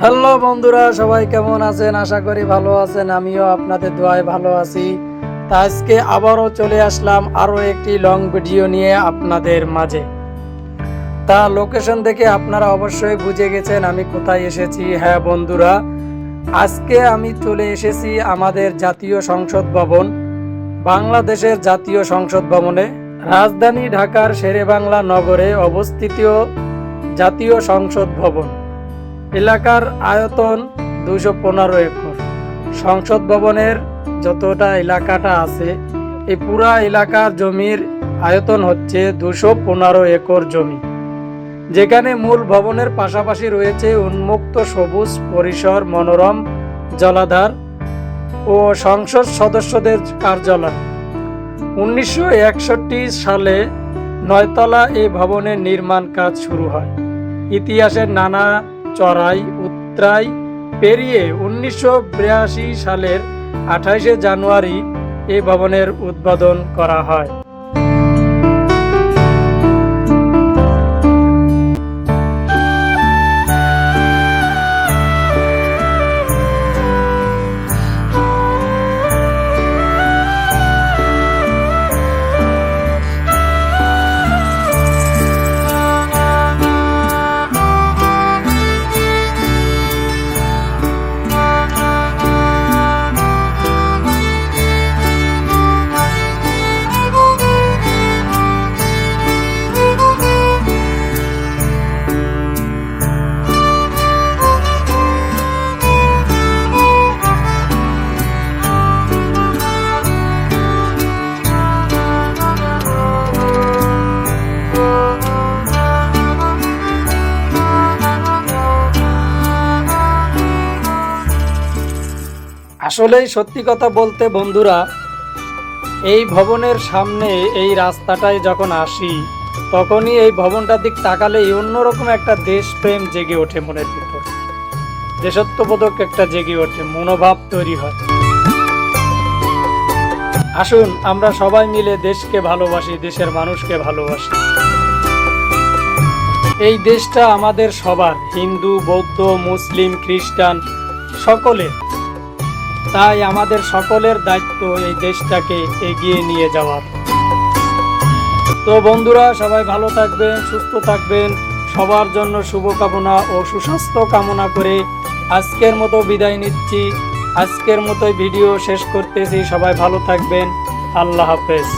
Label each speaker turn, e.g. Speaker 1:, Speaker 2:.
Speaker 1: Hello বন্ধুরা, সবাই কেমন আছেন? আশা করি ভালো আছেন। আমিও আপনাদের দোয়ায় ভালো আছি। তা আজকে আবারও চলে আসলাম আরও একটি লং ভিডিও নিয়ে আপনাদের মাঝে। তা লোকেশন দেখে আপনারা অবশ্যই বুঝে গেছেন আমি কোথায় এসেছি। হ্যাঁ বন্ধুরা, আজকে আমি চলে এসেছি আমাদের জাতীয় সংসদ ভবন, বাংলাদেশের জাতীয় সংসদ ভবনে। রাজধানী ঢাকার শেরেবাংলা নগরে অবস্থিত জাতীয় সংসদ ভবন। এলাকার আয়তন দুশো পনেরো একর। সংসদ ভবনের যতটা এলাকাটা আছে, এই পুরা এলাকার জমির আয়তন হচ্ছে দুশো পনেরো একর জমি। যেখানে মূল ভবনের পাশাপাশি রয়েছে উন্মুক্ত সবুজ পরিসর, মনোরম জলাধার ও সংসদ সদস্যদের কার্যালয়। উনিশশো একষট্টি সালে নয়তলা এই ভবনের নির্মাণ কাজ শুরু হয়। ইতিহাসের নানা চড়াই উত্রাই পেরিয়ে উনিশশো বিরাশি সালের আঠাইশে জানুয়ারি এই ভবনের উদ্বোধন করা হয়। আসলেই সত্যি কথা বলতে বন্ধুরা, এই ভবনের সামনে এই রাস্তাটায় যখন আসি, তখনই এই ভবনটার দিক তাকালেই অন্যরকম একটা দেশপ্রেম জেগে ওঠে মনের ভিতর। দেশত্ববোধক একটা জেগে ওঠে, মনোভাব তৈরি হয়। আসুন, আমরা সবাই মিলে দেশকে ভালোবাসি, দেশের মানুষকে ভালোবাসি। এই দেশটা আমাদের সবার, হিন্দু, বৌদ্ধ, মুসলিম, খ্রিস্টান, সকলের। তাই আমাদের সকলের দায়িত্ব এই দেশটাকে এগিয়ে নিয়ে যাওয়ার। তো বন্ধুরা, সবাই ভালো থাকবেন, সুস্থ থাকবেন। সবার জন্য শুভকামনা ও সুস্বাস্থ্য কামনা করে আজকের মতো বিদায় নিচ্ছি। আজকের মতোই ভিডিও শেষ করতেছি। সবাই ভালো থাকবেন। আল্লাহ হাফেজ।